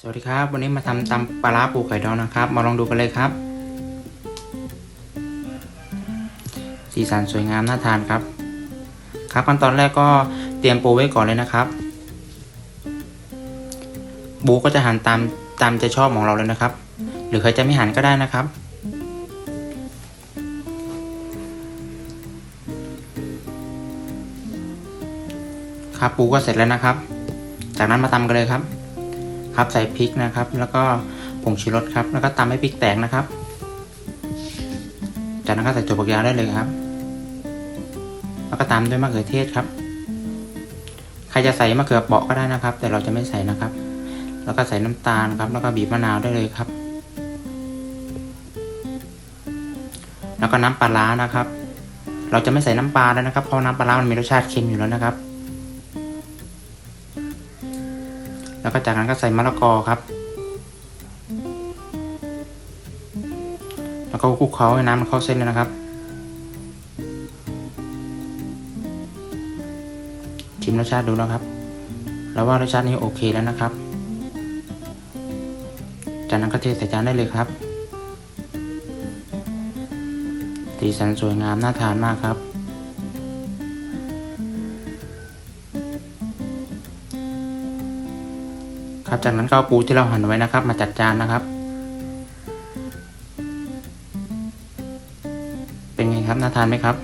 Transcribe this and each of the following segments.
สวัสดีครับ วันนี้มาทำตำปลาร้าปูไข่ดองนะครับ มาลองดูกันเลยครับ สีสันสวยงามน่าทานครับ ครับขั้นตอนแรกก็เตรียมปูไว้ก่อนเลยนะครับปูก็จะหั่นตามตามใจชอบของเราเลยนะครับ หรือใครจะไม่หั่นก็ได้นะครับ ครับปูก็เสร็จแล้วนะครับ จากนั้นมาตำกันเลยครับ ครับใส่พริกนะครับ แล้วก็ผงชูรสครับ แล้วก็ตำให้พริกแตกนะครับ จากนั้นก็ใส่ถั่วฝักยาวได้เลยครับ แล้วก็ตามด้วยมะเขือเทศครับ ใครจะใส่มะเขือเปราะก็ได้นะครับ แต่เราจะไม่ใส่นะครับ แล้วก็ใส่น้ำตาลครับ แล้วก็บีบมะนาวได้เลยครับ แล้วก็น้ำปลาร้านะครับ เราจะไม่ใส่น้ำปลาแล้วนะครับ เพราะน้ำปลาร้ามันมีรสชาติเค็มอยู่แล้วนะครับ แล้วก็จากนั้นก็ใส่มะละกอครับ แล้วก็คลุกเคล้าให้น้ำมันเข้าเส้นเลยนะครับ ชิมรสชาติดูนะครับ แล้วว่ารสชาตินี้โอเคแล้วนะครับ จากนั้นก็เทใส่จานได้เลยครับสีสันสวยงามน่าทานมากครับ ครับจากนั้นก็เอาปูที่เราหั่นไว้นะครับ มาจัดจานนะครับ เป็นไงครับน่าทานไหมครับ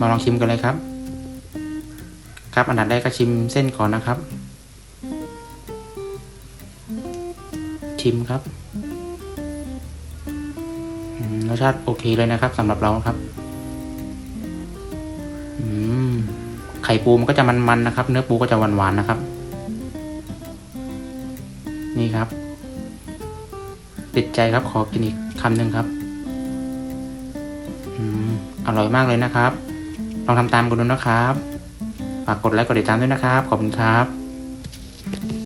มาลองชิมกันเลยครับ ครับอันดับแรกก็ชิมเส้นก่อนนะครับ ชิมครับรสชาติโอเคเลยนะครับสำหรับเราครับอืมไข่ปูมันก็จะมันๆนะครับ เนื้อปูก็จะหวานๆนะครับ นี่ครับ ติดใจครับขอกินอีกคำหนึ่งครับอืมอร่อยมากเลยนะครับ ลองทำตามกันดูนะครับ ฝากกดไลค์กดติดตามด้วยนะครับ ขอบคุณครับ